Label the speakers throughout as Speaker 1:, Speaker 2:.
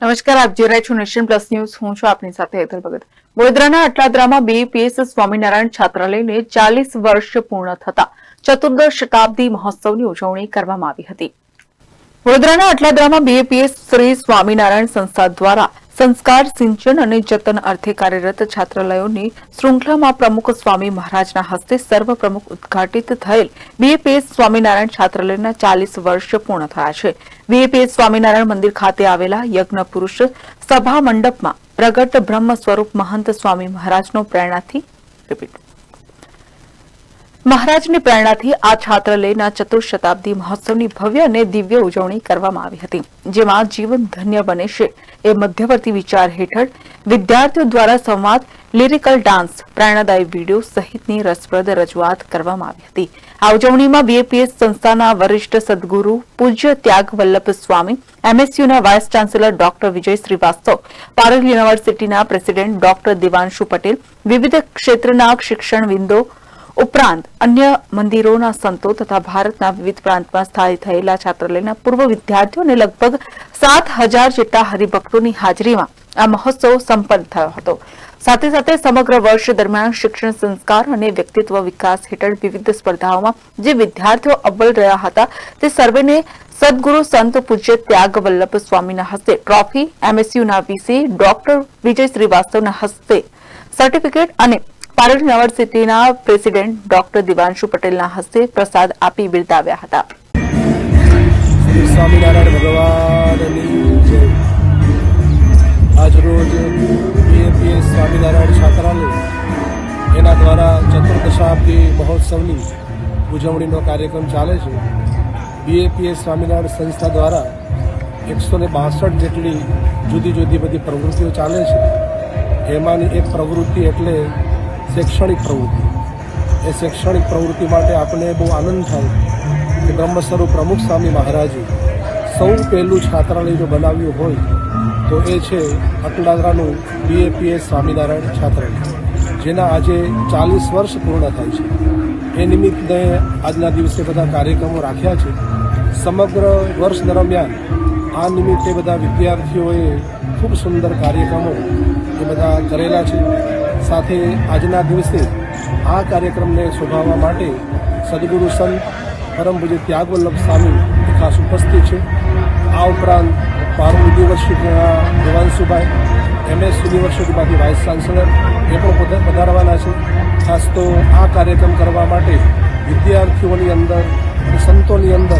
Speaker 1: નમસ્કાર, આપ જોઈ રહ્યા છો નેશન પ્લસ ન્યૂઝ. હું છું આપની સાથે હેતલ ભગત. વડોદરાના અટલાદરામાં બીપીએસ સ્વામિનારાયણ છાત્રાલયને ચાલીસ વર્ષ પૂર્ણ થતા ચતુર્દશ શતાબ્દી મહોત્સવની ઉજવણી કરવામાં આવી હતી. વડોદરાના અટલાદરામાં બીએપીએસ શ્રી સ્વામિનારાયણ સંસ્થા દ્વારા સંસ્કાર, સિંચન અને જતન અર્થે કાર્યરત છાત્રાલયોની શૃંખલામાં પ્રમુખ સ્વામી મહારાજના હસ્તે સર્વ ઉદ્ઘાટિત થયેલ બીએપીએસ સ્વામિનારાયણ છાત્રાલયના ચાલીસ વર્ષ પૂર્ણ થયા છે. બીએપીએસ સ્વામિનારાયણ મંદિર ખાતે આવેલા યજ્ઞ પુરુષ સભા મંડપમાં પ્રગટ બ્રહ્મ સ્વરૂપ મહંત સ્વામી મહારાજનો પ્રેરણાથી રિપીટ. મહારાજની પ્રેરણાથી આ છાત્રાલયના ચતુર્શતાબ્દી મહોત્સવની ભવ્ય અને દિવ્ય ઉજવણી કરવામાં આવી હતી, જેમાં જીવન ધન્ય બને છે. એ મધ્યવર્તી વિચાર હેઠળ વિદ્યાર્થીઓ દ્વારા સંવાદ લિરિકલ ડાન્સ પ્રેરણાદાયી વીડિયો સહિતની રસપ્રદ રજૂઆત કરવામાં આવી હતી. આ ઉજવણીમાં બીએપીએસ સંસ્થાના વરિષ્ઠ સદગુરુ પૂજ્ય Tyag Vallabh Swami એમએસયુના vice chancellor doctor Vijay Shrivastava, Parul યુનિવર્સિટીના પ્રેસિડેન્ટ ડોક્ટર દિવાંશુ પટેલ, વિવિધ ક્ષેત્રના શિક્ષણવિદો ઉપરાંત અન્ય મંદિરોના સંતો તથા ભારતના વિવિધ પ્રાંતમાં સ્થાયી થયેલા છાત્રાલયના પૂર્વ વિદ્યાર્થીઓને લગભગ સાત હજાર જેટલા હરિભક્તોની હાજરીમાં આ મહોત્સવ સંપન્ન થયો હતો. સાથે સાથે સમગ્ર વર્ષ દરમિયાન શિક્ષણ સંસ્કાર અને વ્યક્તિત્વ વિકાસ હેઠળ વિવિધ સ્પર્ધાઓમાં જે વિદ્યાર્થીઓ અવ્વલ રહ્યા હતા તે સર્વેને સદગુરુ સંત પૂજ્ય ત્યાગ વલ્લભ સ્વામીના હસ્તે ટ્રોફી, એમએસયુના વીસી, ડોક્ટર વિજય શ્રીવાસ્તવના હસ્તે સર્ટિફિકેટ અને પારલ સિટીના પ્રેસિડેન્ટ ડોક્ટર દિવાંશુ પટેલના હસ્તે પ્રસાદ આપી બિરદાવ્યા હતા.
Speaker 2: સ્વામિનારાયણ ભગવાનની જય. આજરોજ બીએપીએસ સ્વામિનારાયણ છાત્રાલય, એના દ્વારા ચતુર્દશાબ્દી મહોત્સવની ઉજવણીનો કાર્યક્રમ ચાલે છે. બીએપીએસ સ્વામિનારાયણ સંસ્થા દ્વારા એકસો ને બાસઠ જેટલી જુદી જુદી બધી પ્રવૃત્તિઓ ચાલે છે. એમાંની એક પ્રવૃત્તિ એટલે શૈક્ષણિક પ્રવૃત્તિ. એ શૈક્ષણિક પ્રવૃત્તિ માટે આપણને બહુ આનંદ થાય કે બ્રહ્મ સ્વરૂપ પ્રમુખ સ્વામી મહારાજે સૌ પહેલું છાત્રાલય જો બનાવ્યું હોય, તો એ છે અટલાદરાનું બીએપીએસ સ્વામિનારાયણ છાત્રાલય, જેના આજે ચાલીસ વર્ષ પૂર્ણ થાય છે. એ નિમિત્તે આજના દિવસે બધા કાર્યક્રમો રાખ્યા છે. સમગ્ર વર્ષ દરમિયાન આ નિમિત્તે બધા વિદ્યાર્થીઓએ ખૂબ સુંદર કાર્યક્રમો એ બધા કરેલા છે. સાથે આજના દિવસે આ કાર્યક્રમને શોભાવવા માટે સદગુરુ સંત પરમભુજ ત્યાગવલ્લભ સ્વામી ખાસ ઉપસ્થિત છે. આ ઉપરાંત પારૂ યુનિવર્સિટીના દેવાંશુભાઈ એમએસ યુનિવર્સિટીમાંથી વાઇસ ચાન્સલર એ પણ પધ- પધારવાના છે. ખાસ તો આ કાર્યક્રમ કરવા માટે વિદ્યાર્થીઓની અંદર સંતોની અંદર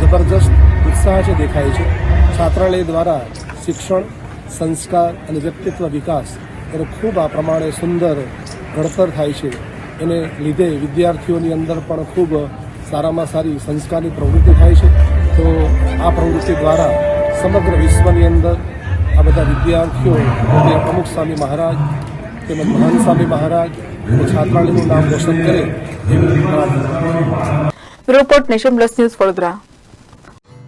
Speaker 2: જબરજસ્ત ઉત્સાહ છે, દેખાય છે. છાત્રાલય દ્વારા શિક્ષણ, સંસ્કાર અને વ્યક્તિત્વ વિકાસ એનો ખૂબ આ પ્રમાણે સુંદર ઘડતર થાય છે. એને લીધે વિદ્યાર્થીઓની અંદર પણ ખૂબ સારામાં સારી સંસ્કારની પ્રવૃત્તિ થાય છે. તો આ પ્રવૃત્તિ દ્વારા સમગ્ર વિશ્વની અંદર આ બધા વિદ્યાર્થીઓ પ્રમુખ સ્વામી મહારાજ તેમજ મહાન સ્વામી મહારાજ છાત્રાલયનું નામ રોશન કરે એવી
Speaker 1: report nation plus news Vadodara.